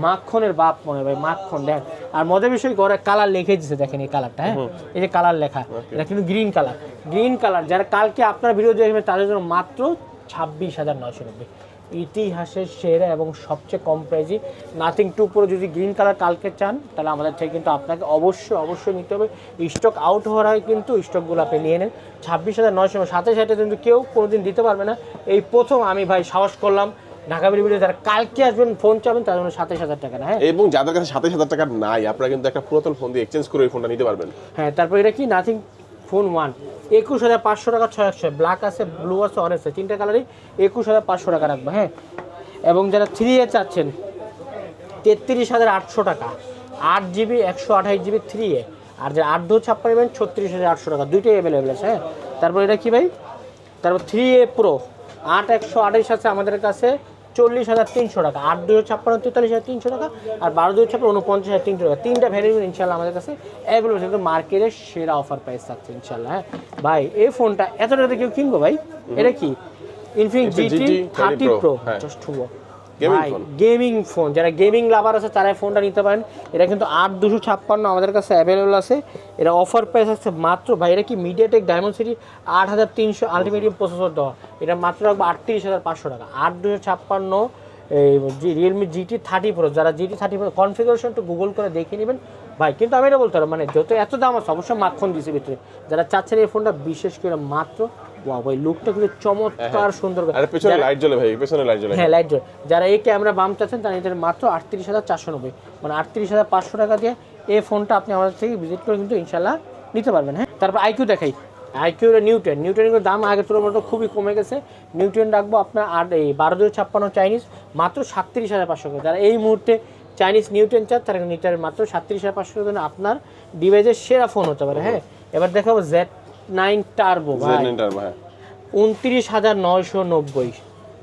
মাখনের বাপ মনে ভাই মাখন দেখ। আর মজার বিষয় ঘরে কালার লিখে দিচ্ছে দেখেন এই কালারটা হ্যাঁ? এই যে কালার লেখা এটা কিন্তু গ্রিন কালার গ্রিন কালার যারা কালকে আপনার ভিডিও দেখবেন তাদের জন্য মাত্র ছাব্বিশ হাজার নয়শো নব্বই। ইতিহাসের সেরা এবং সবচেয়ে কম প্রাইজই নাথিং টু করে যদি গ্রিন কালার কালকে চান তাহলে আমাদের থেকে কিন্তু আপনাকে অবশ্যই অবশ্যই নিতে হবে। স্টক আউট হওয়ার আগে কিন্তু স্টকগুলো আপনি নিয়ে নেন। ছাব্বিশ হাজার নয়শো সাথে সাথে কিন্তু কেউ কোনোদিন দিতে পারবে না। এই প্রথম আমি ভাই সাহস করলাম। ঢাকা ভিডিও যারা কালকে আসবেন ফোন চাবেন তার জন্য সাতাশ হাজার টাকা না হ্যাঁ? এবং যাদের কাছে সাতাশ হাজার টাকা নাই আপনারা কিন্তু একটা পুরাতন ফোন দিয়ে এক্সচেঞ্জ করে ওই ফোনটা নিতে পারবেন। হ্যাঁ তারপর এটা কি? Nothing phone one. একুশ হাজার পাঁচশো টাকা ছয় একশো। ব্ল্যাক আছে ব্লু আছে অরেঞ্জ আছে। তিনটা কালারই একুশ হাজার পাঁচশো টাকা রাখব হ্যাঁ? এবং যারা থ্রি এ চাচ্ছেন, তেত্রিশ হাজার আটশো টাকা। আট জিবি একশো আঠাশ জিবি থ্রি এ। আর যে আট দু ছাপ্পান্ন নেবেন, ছত্রিশ হাজার আটশো টাকা। দুইটাই অ্যাভেলেবেল আছে হ্যাঁ? তারপর এটা কি ভাই? তারপর থ্রি এ প্রো আট একশো আঠাশ আছে আমাদের কাছে। চল্লিশ হাজার তিনশো টাকা আট দুশো ছাপ্পান্ন তেতাল্লিশ হাজার তিনশো টাকা আর বারো দুশো ছাপ্পান্ন উনপঞ্চাশ হাজার তিনশো টাকা। তিনটা ভ্যারিয়েন্ট ইনশাল্লাহ আমাদের কাছে অ্যাভেলেবল কিন্তু মার্কেটের সেরা অফার প্রাইস থাকছে ইনশাল্লাহ হ্যাঁ। ভাই এই ফোনটা এত টাকাতে কেউ কিনবো ভাই? এটা কি? Infinix GT thirty pro. Just two. Gaming phone যারা গেমিং লাভার আছে তারা ফোনটা নিতে পারেন। এটা কিন্তু আট দুশো ছাপ্পান্ন আমাদের কাছে অ্যাভেলেবল আছে। এটা অফার প্রাইস আছে মাত্র ভাই এটা কি মিডিয়াটেক ডায়মন্ড সিটি আট হাজার তিনশো আলটিমেটিভ প্রসেসর দেওয়া। এটা মাত্র রাখব আটত্রিশ হাজার পাঁচশো টাকা। আট দুশো ছাপ্পান্ন এই রিয়েলমি জিটি থার্টি প্রো যারা জিটি থার্টি প্রো কনফিগারেশন একটু গুগল করে দেখে নেবেন। ভাই কিন্তু আমি এটা বলতে পারব মানে যত এত দাম আছে অবশ্যই মাখন দিছে ভিতরে। যারা চাচ্ছেন এই ফোনটা বিশেষ করে মাত্র ভাই লুকটা কিন্তু চমৎকার সুন্দর আরে পেছনে লাইট জ্বলে ভাই পেছনে লাইট জ্বলে। হ্যাঁ লাইট জোর যারা এই ক্যামেরা বাম চাচ্ছেন তারা এটার মাত্র আটত্রিশ হাজার চারশো নব্বই। মানে আটত্রিশ হাজার পাঁচশো টাকা দিয়ে এই ফোনটা আপনি আমাদের থেকে ভিজিট করে কিন্তু ইনশাল্লাহ নিতে পারবেন হ্যাঁ? তারপর আইকিউ দেখাই। আইকিউ নিউটেন নিউটেনের দাম আগের তুলনায় খুবই কমে গেছে। নিউটেন রাখব আপনার আট এই বারো দুই ছাপ্পান্ন চাইনিজ মাত্র সাতত্রিশ হাজার পাঁচশো করে যারা এই মুহূর্তে চাইনিজ নিউটেন চার তারা নিটারের মাত্র সাতত্রিশ হাজার পাঁচশো করে আপনার ডিভাইসের সেরা ফোন হতে পারে হ্যাঁ? এবার দেখাবো জেড নাইন টার্বো ভাই। উনত্রিশ হাজার নয়শো নব্বই।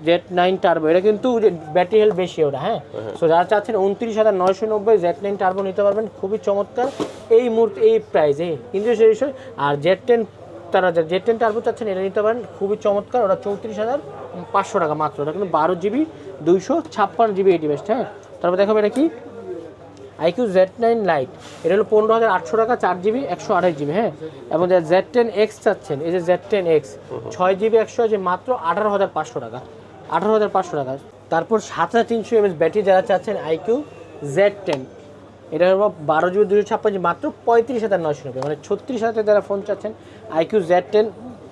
জেড নাইন টার্বো এটা কিন্তু ব্যাটারি হেলথ বেশি ওটা হ্যাঁ। সো যারা চাচ্ছেন উনত্রিশ হাজার নয়শো নব্বই জেড নাইন টার্বো নিতে পারবেন খুবই চমৎকার। এই মুহূর্তে এই প্রাইসে কিন্তু সেই বিষয়। আর জেড টেন তারা জেড টেন টার্বো চাচ্ছেন এটা নিতে পারেন খুবই চমৎকার। ওটা চৌত্রিশ হাজার পাঁচশো টাকা মাত্র। ওটা কিন্তু বারো জিবি দুইশো ছাপ্পান্ন জিবি এই ডিভাইসটা হ্যাঁ। তারপর দেখাবো এটা কি? আইকিউ জেড নাইন লাইট এটা হলো পনেরো হাজার আটশো টাকা চার জিবি একশো আঠাশ জিবি হ্যাঁ? এবং যারা জেড টেন এক্স চাচ্ছেন এই যে জেড টেন এক্স ছয় জিবি একশো আছে মাত্র আঠারো হাজার পাঁচশো টাকা। আঠারো হাজার পাঁচশো টাকা। তারপর সাত হাজার তিনশো এমএস ব্যাটারি যারা চাচ্ছেন আইকিউ জেড টেন এটা হলো বারো জিবি দুশো ছাপ্পান্ন জিবি মাত্র পঁয়ত্রিশ হাজার নয়শো নব্বই মানে ছত্রিশ হাজার যারা ফোন চাচ্ছেন iQOO Z ten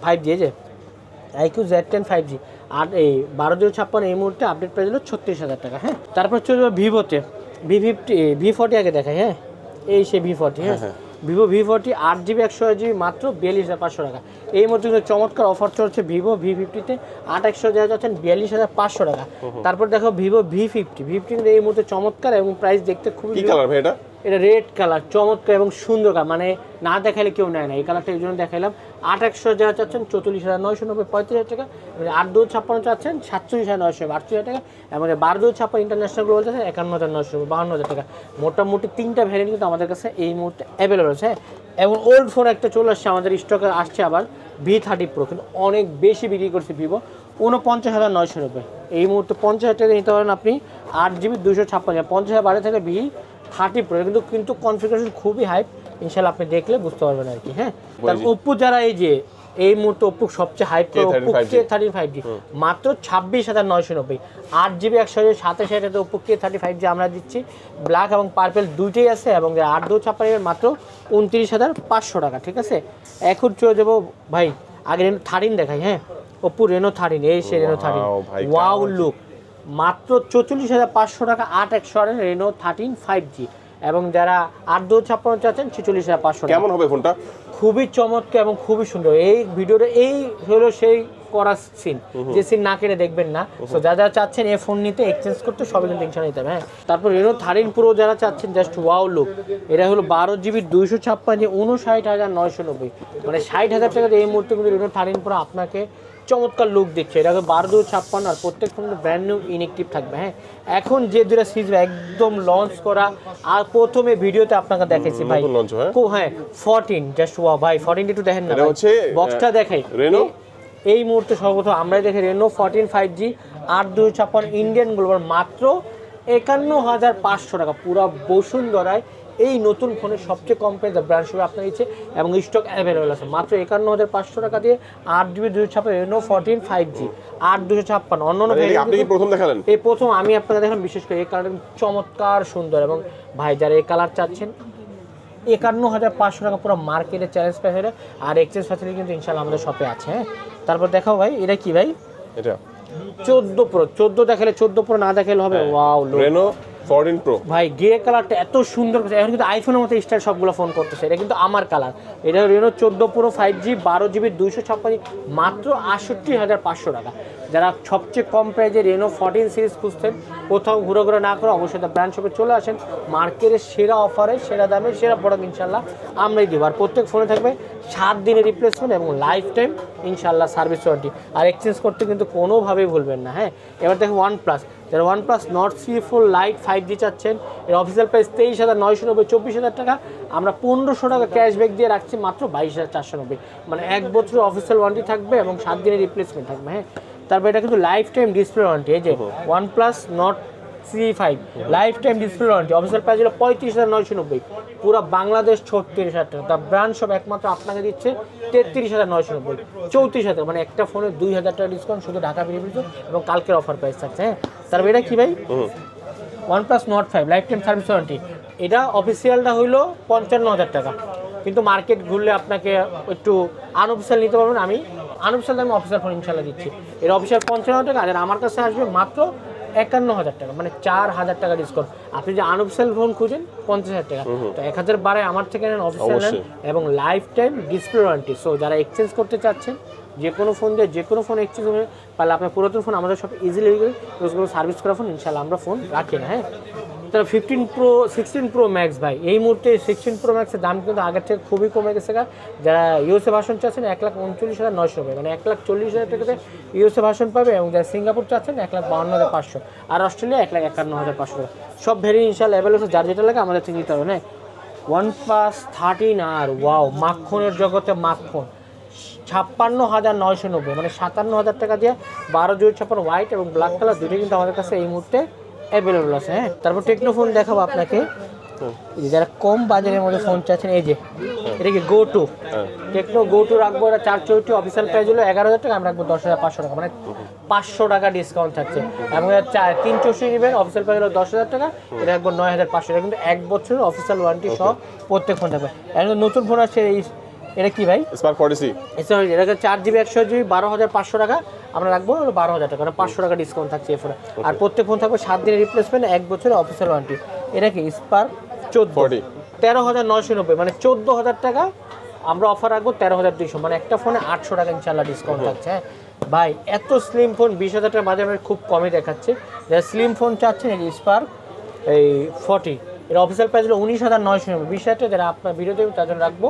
five G যে। IQOO Z ten five G আর এই বারো দুই ছাপ্পান্ন এই মুহূর্তে আপডেট প্রাইস হলো ছত্রিশ হাজার টাকা হ্যাঁ? তারপর চলে যাব ভিভোতে ভি ফিফটি ভি ফোর্টি আগে দেখাই হ্যাঁ? এই সে ভি ফোর্টি হ্যাঁ? ভিভো ভি ফোর্টি আট জিবি একশো জিবি মাত্র বিয়াল্লিশ হাজার পাঁচশো টাকা। এই মুহূর্তে কিন্তু চমৎকার অফার চলছে ভিভো ভি ফিফটিতে আট একশো দেওয়া যাচ্ছেন বিয়াল্লিশ হাজার পাঁচশো টাকা। তারপর দেখো Vivo V fifty V fifty কিন্তু এই মুহূর্তে চমৎকার এবং প্রাইস দেখতে খুবই কালার ভাই এটা? এটা রেড কালার চমৎকার এবং সুন্দর কালার মানে না দেখালে কেউ নেয় না। এই কালারটা এই জন্য দেখাইলাম। আট একশো যারা চাচ্ছেন, চৌত্রিশ হাজার নয়শো নব্বই, পঁয়ত্রিশ হাজার টাকা। আট দু ছাপ্পান্ন চাচ্ছেন, সাতচল্লিশ হাজার নয়শো, আটচল্লিশ হাজার টাকা। এবং বারো দু ছাপ্পান্ন ইন্টারন্যাশনাল গ্লোবাল চাচ্ছেন, একান্ন হাজার নয়শো, বাহান্ন হাজার টাকা। মোটামুটি তিনটা ভ্যারিয়েন্ট কিন্তু আমাদের কাছে এই মুহূর্তে অ্যাভেলেবল আছে হ্যাঁ এবং ওল্ড ফোন একটা চলে আসছে, আমাদের স্টকে আসছে আবার ভি থার্টি প্রো কিন্তু অনেক বেশি বিক্রি করছে ভিভো উনপঞ্চাশ হাজার নয়শো নব্বই। এই মুহূর্তে পঞ্চাশ হাজার টাকা নিতে পারেন আপনি আট জিবি দুশো ছাপ্পান্ন, পঞ্চাশ হাজার বাড়ি থেকে ভি থার্টি প্রো কিন্তু কিন্তু কনফিগারেশন খুবই হাইপ ইনশাল্লাহ আপনি দেখলে বুঝতে পারবেন আর কি হ্যাঁ? তার ওপ্পো যারা এই যে এই মুহূর্তে ওপ্পো সবচেয়ে hype K35 Oppo K thirty five G মাত্র ছাব্বিশ হাজার নয়শো নব্বই। আট জিবি একশো সাতাশ হাজার Oppo K thirty five G আমরা দিচ্ছি। ব্ল্যাক এবং পার্পেল দুইটাই আছে এবং যে আট দু ছাপ্পান্ন মাত্র উনত্রিশ হাজার পাঁচশো টাকা ঠিক আছে? এখন চলে যাব ভাই আগে রেনো থার্টিন দেখাই হ্যাঁ? ওপ্পো রেনো থার্টিন এই সে রেনো থার্টিন ওয়াও লুক মাত্র চৌচল্লিশ হাজার পাঁচশো টাকা আট একশো আটের রেনো থার্টিন ফাইভ জি এবং যারা আট দু ছাপ্পান্ন চাচ্ছেন ছেচল্লিশ হাজার পাঁচশো টাকা। কেমন হবে ফোনটা? খুবই চমৎকার এবং খুবই সুন্দর। এই ভিডিওটা এই হলো সেই করা সিন যে সিন না কেটে দেখবেন না। তো যারা যারা চাচ্ছেন এই ফোন নিতে এক্সচেঞ্জ করতে সবই কিন্তু টেনশন নিতে হবে হ্যাঁ। তারপর রেনো থার্টিন প্রো যারা চাচ্ছেন জাস্ট ওয়াও লুক এটা হলো বারো জিবি দুইশো ছাপ্পান্ন উনষাট হাজার নয়শো নব্বই। মানে ষাট হাজার টাকাতে এই মুহূর্তে কিন্তু রেনো থার্টিন প্রো আপনাকে চমৎকার লুক দিচ্ছে। এটা হলো বারো দু ছাপ্পান্ন আর প্রত্যেক ফোন ব্র্যান্ড নিউ ইনেকটিভ থাকবে হ্যাঁ? এখন যে দুটা সিরিজ একদম লঞ্চ করা আর প্রথমে ভিডিওতে আপনাকে দেখেছি ভাই। হ্যাঁ? হ্যাঁ ফোরটিন জাস্ট ওয়া ভাই ফোরটিন একটু দেখেন না হচ্ছে, বক্সটা দেখাই। Reno? এই- মুহূর্তে সর্বপ্রথম আমরা দেখি রেনো ফোরটিন ফাইভ জি আট দুই ছাপ্পান্ন ইন্ডিয়ান গ্লোবাল মাত্র একান্ন হাজার পাঁচশো টাকা। পুরো বসুন্ধরায় এই নতুন ফোনের সবচেয়ে কম প্রাইস ব্র্যান্ড হিসেবে আপনার ইচ্ছে এবং স্টক অ্যাভেলেবেল আছে। মাত্র একান্ন হাজার পাঁচশো টাকা দিয়ে আট জিবি দুশো ছাপ্পান্ন রেনো ফোরটিন ফাইভ জি আট দুশো ছাপ্পান্ন অন্য আপনি কি প্রথম দেখালেন? এই প্রথম আমি আপনাকে দেখলাম বিশেষ করে এই কালারটা চমৎকার সুন্দর এবং ভাই যারা এই কালার চাচ্ছেন একান্ন হাজার পাঁচশো টাকা পুরো মার্কেটে চ্যালেঞ্জ প্যাসেটে আর এক্সচেঞ্জ ফ্যাসিলিটি কিন্তু ইনশাল্লাহ আমাদের শপে আছে হ্যাঁ? তারপর দেখাও ভাই এটা কি ভাই? এটা। চোদ্দ প্রো চোদ্দ দেখালে চোদ্দ প্রো না দেখালে হবে ওয়াও রেনো ফরটিন প্রো ভাই গ্রে কালারটা এত সুন্দর এখন কিন্তু আইফোনের মতো স্টাইল সবগুলো ফোন করতেছে। এটা কিন্তু আমার কালার এটা রেনো চোদ্দ পুরো ফাইভ জি বারো জিবি দুইশো ছাপ্পান্ন মাত্র আটষট্টি হাজার পাঁচশো টাকা। যারা সবচেয়ে কম প্রাইজে রেনো ফোরটিন সিরিজ খুঁজছেন, কোথাও ঘুরে ঘুরে না করে অবশ্যই ব্র্যান্ড শপে চলে আসেন। মার্কেটের সেরা অফারে সেরা দামে, সেরা প্রোডাক্ট ইনশাল্লাহ আমরাই দেবো। আর প্রত্যেক ফোনে থাকবে সাত দিনের রিপ্লেসমেন্ট এবং লাইফ টাইম ইনশাল্লাহ সার্ভিস ওয়ারেন্টি আর এক্সচেঞ্জ করতে কিন্তু কোনোভাবেই ভুলবেন না হ্যাঁ? এবার দেখো ওয়ান প্লাস যারা OnePlus Nord C four lite five G চাচ্ছেন। এর অফিসিয়াল প্রাইস তেইশ হাজার নয়শো নব্বই চব্বিশ হাজার টাকা। আমরা পনেরোশো টাকা ক্যাশব্যাক দিয়ে রাখছি মাত্র বাইশ হাজার চারশো নব্বই। মানে এক বছরের অফিসিয়াল ওয়ারেন্টি থাকবে এবং সাত দিনের রিপ্লেসমেন্ট থাকবে হ্যাঁ? তারপর এটা কিন্তু লাইফ টাইম ডিসপ্লে ওয়ারেন্টি এই যে OnePlus Nord C five lifetime display warranty official price হলো পঁয়ত্রিশ হাজার নয়শো নব্বই। পুরো বাংলাদেশ ছত্রিশ হাজার টাকা। দ্য ব্র্যান্ড সব একমাত্র আপনাকে দিচ্ছে তেত্রিশ হাজার নয়শো নব্বই। চৌত্রিশ হাজার মানে একটা ফোনে দুই হাজার টাকা ডিসকাউন্ট শুধু ঢাকা বেরিয়ে এবং কালকের অফার প্রাইস থাকছে হ্যাঁ? তারপর এটা কি ভাই? OnePlus Nord five lifetime service warranty এটা অফিসিয়ালটা হইল পঞ্চান্ন হাজার টাকা। কিন্তু মার্কেট ঘুরলে আপনাকে একটু আনঅফিসিয়াল নিতে পারবেন। আমি আনঅফিসিয়াল দামে অফিসিয়াল ফোন ইনশাল্লাহ দিচ্ছি। এর অফিসিয়াল পঞ্চান্ন হাজার টাকা আর আমার কাছে আসবে মাত্র একান্ন হাজার টাকা মানে চার হাজার টাকা ডিসকাউন্ট আপনি যে আনঅফিসিয়াল ফোন খুঁজেন পঞ্চাশ হাজার টাকা। তো এক হাজার বারে আমার থেকে নেন অফিসিয়াল নেন এবং lifetime display warranty so যারা এক্সচেঞ্জ করতে চাচ্ছেন যে কোনো ফোন দিয়ে, যে কোনো ফোন এক্সচেঞ্জ করে পারলে আপনার পুরাতন ফোন আমাদের সব ইজিলি ইউজগুলো সার্ভিস করা ফোন ইনশাল্লাহ আমরা ফোন রাখি না হ্যাঁ? তাহলে fifteen pro sixteen pro max ভাই, এই মুহূর্তে সিক্সটিন প্রো ম্যাক্সের দাম কিন্তু আগের থেকে খুবই কমে গেছে। যারা ইউএসএ ভাষণ চাচ্ছেন, এক লাখ উনচল্লিশ হাজার নয়শো হবে মানে এক লাখ চল্লিশ হাজার টাকাতে ইউএসএ ভাষণ পাবে এবং যারা সিঙ্গাপুর চাচ্ছেন, এক লাখ বাউন্ন হাজার পাঁচশো। আর অস্ট্রেলিয়া, এক লাখ একান্ন হাজার পাঁচশো সব ভেরি ইনশাল্লাহ অ্যাভেলেবল যার যেটা লাগে আমাদের থেকে নিতে হবে হ্যাঁ? ওয়ান প্লাস থার্টিন আর ওয়াও মাখনের জগতে মাখন ছাপ্পান্ন হাজার নয়শো নব্বই মানে সাতান্ন হাজার টাকা দিয়ে বারো জোড় ছাপ্পান্ন হোয়াইট এবং ব্ল্যাক কালার দুটোই কিন্তু আমাদের কাছে এই মুহূর্তে অ্যাভেলেবল আছে হ্যাঁ? তারপর টেকনো ফোন দেখাবো আপনাকে। যারা কম বাজারের মধ্যে ফোন চাচ্ছেন এই যে এটা কি go two Tecno go two রাখব এটা চার চৌটি অফিসিয়াল প্রাইস হলো এগারো হাজার টাকা আমরা রাখব দশ হাজার পাঁচশো টাকা মানে পাঁচশো টাকা ডিসকাউন্ট থাকছে। এবং চার তিন চৌষট্টি নেবেন অফিসিয়াল প্রাইস হলো দশ হাজার টাকা এটা রাখব নয় হাজার পাঁচশো টাকা। কিন্তু এক বছরের অফিসিয়াল ওয়ারেন্টি সহ প্রত্যেক ফোন থাকবে। এখন নতুন ফোন আসছে এই এটা কি ভাই? স্পার্ক ফর্টি সি এছাড়া এটাকে চার জিবি একশো জিবি বারো হাজার পাঁচশো টাকা। আমরা রাখব বারো হাজার টাকা মানে পাঁচশো টাকা ডিসকাউন্ট থাকছে এই ফোনে আর প্রত্যেক ফোন থাকবে সাত দিনের রিপ্লেসমেন্ট এক বছরের অফিসিয়াল ওয়ারেন্টি এটা কি? স্পার্ক চোদ্দ। 40 তেরো হাজার নয়শো নব্বই মানে চোদ্দ হাজার টাকা আমরা অফার রাখব তেরো হাজার দুইশো। মানে একটা ফোনে আটশো টাকা ইনশাল্লাহ ডিসকাউন্ট থাকছে হ্যাঁ। ভাই এত স্লিম ফোন বিশ হাজার টাকা বাজারে খুব কমই দেখাচ্ছে। যারা স্লিম ফোন চাচ্ছেন এই স্পার্ক এই ফর্টি এর অফিসিয়াল প্রাইস হলো উনিশ হাজার নয়শো নব্বই। বিশ হাজার টাকা যারা আপনার ভিডিও তার জন্য রাখব।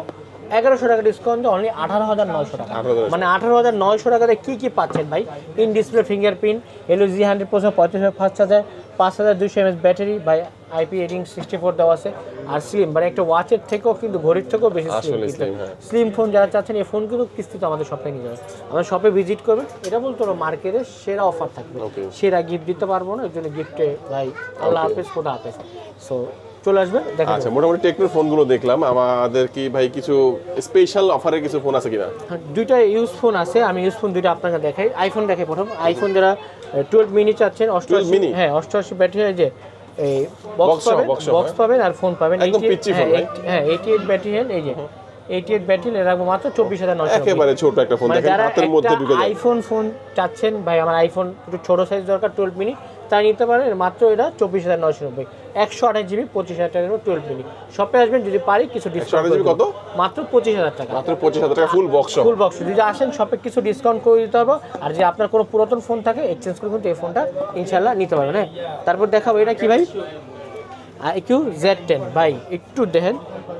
এগারোশো টাকা ডিসকাউন্ট অনলি আঠারো হাজার নয়শো টাকা। মানে আঠারো হাজার নয়শো টাকাতে কী কী পাচ্ছেন ভাই? ইন ডিসপ্লে ফিঙ্গারপ্রিন্ট এলো জি হান্ড্রেড পার্সেন্ট পঁয়ত্রিশ হাজার পাঁচ হাজার পাঁচ হাজার দুশো MS battery by IP rating sixty four দেওয়া আছে। আর স্লিম মানে একটা ওয়াচের থেকেও কিন্তু ঘড়ির থেকেও বেশি স্লিম slim, হ্যাঁ। ফোন যারা চাচ্ছেন এই ফোন কিন্তু কিস্তিতে আমাদের শপে নিয়ে যাবে। আমাদের শপে ভিজিট করবেন এটা বলতো মার্কেটে সেরা অফার থাকবে। সেরা গিফট দিতে পারব না ওই জন্য গিফটে ভাই আল্লাহ হাফেজ খোদা হাফেজ। সো চলে আসবেন দেখা আচ্ছা মোটামুটি টেকনোর ফোনগুলো দেখলাম। আমাদের কি ভাই কিছু স্পেশাল অফারের কিছু ফোন আছে কিনা? হ্যাঁ, দুইটা ইউজ ফোন আছে আমি ইউজ ফোন দুইটা আপনাকে দেখাই। আইফোন দেখাই প্রথম। আইফোন যারা টুয়েলভ মিনি চাচ্ছেন অষ্টআশি? হ্যাঁ অষ্টআশি ব্যাটারি যে এই বক্স পাবেন বক্স হ্যাঁ। পাবেন আর ফোন পাবেন। একদম পিচ্চি হ্যাঁ, হ্যাঁ এইটি এইট ব্যাটারি এই যে এইটি এইট ব্যাটারি রাখব মাত্র চব্বিশ হাজার নয়শো একেবারে ছোট একটা ফোন মানে দেখেন হাতের মধ্যে ঢুকে যায়। আইফোন ফোন চাচ্ছেন ভাই আমার আইফোন একটু ছোট সাইজ দরকার টুয়েলভ মিনি তাই নিতে পারেন মাত্র এটা চব্বিশ হাজার নয়শো নব্বই। একশো আঠাশ জিবি পঁচিশ হাজার টাকার টুয়েলভ মিনি শপে আসবেন যদি পারি কিছু ডিসকাউন্ট কত? মাত্র পঁচিশ হাজার টাকা। মাত্র পঁচিশ হাজার টাকা ফুল বক্স ফুল বক্স যদি আসেন শপে কিছু ডিসকাউন্ট করে দিতে হবে আর যে আপনার কোনো পুরাতন ফোন থাকে এক্সচেঞ্জ করে কিন্তু এই ফোনটা ইনশাল্লাহ নিতে পারবেন হ্যাঁ? তারপর দেখাবো এটা কি ভাই? আইকিউ জেড টেন ভাই একটু দেখেন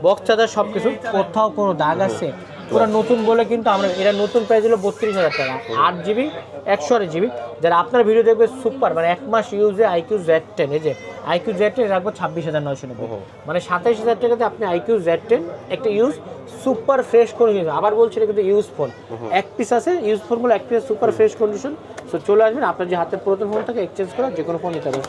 বক্স চার্জার সব কিছু কোথাও কোনো দাগ আছে? পুরো নতুন বলে কিন্তু আমরা এটা নতুন প্রাইস হলো বত্রিশ হাজার টাকা। আট জিবি একশো আট জিবি যারা আপনার ভিডিও দেখবে সুপার মানে এক মাস ইউজে আইকিউ জেড টেন এই যে। আইকিউ জেড টেন রাখব ছাব্বিশ হাজার নয়শো নব্বই। মানে সাতাইশ হাজার টাকাতে আপনি আইকিউ জেড টেন একটা ইউজ সুপার ফ্রেশ কন্ডিশন আবার বলছি এটা কিন্তু ইউজ ফোন এক পিস আছে ইউজ ফোনগুলো এক piece super fresh condition so চলে আসবেন আপনার যে হাতের পুরাতন ফোন থাকে এক্সচেঞ্জ করা যে কোনো ফোন নিতে পারবেন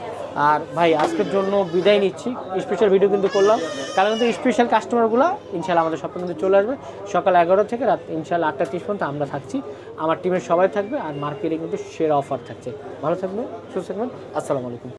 আর ভাই আজকের জন্য বিদায় নিচ্ছি। স্পেশাল ভিডিও কিন্তু করলাম। কারণ কিন্তু স্পেশাল কাস্টমারগুলো ইনশাল্লাহ আমাদের শপে কিন্তু চলে আসবে। সকাল এগারো থেকে রাত ইনশাল্লাহ আটটা তিরিশ পর্যন্ত আমরা থাকছি। আমার টিমের সবাই থাকবে আর মার্কেটে কিন্তু সেরা অফার থাকছে। ভালো থাকবেন সুস্থ থাকবেন। আসসালামু আলাইকুম।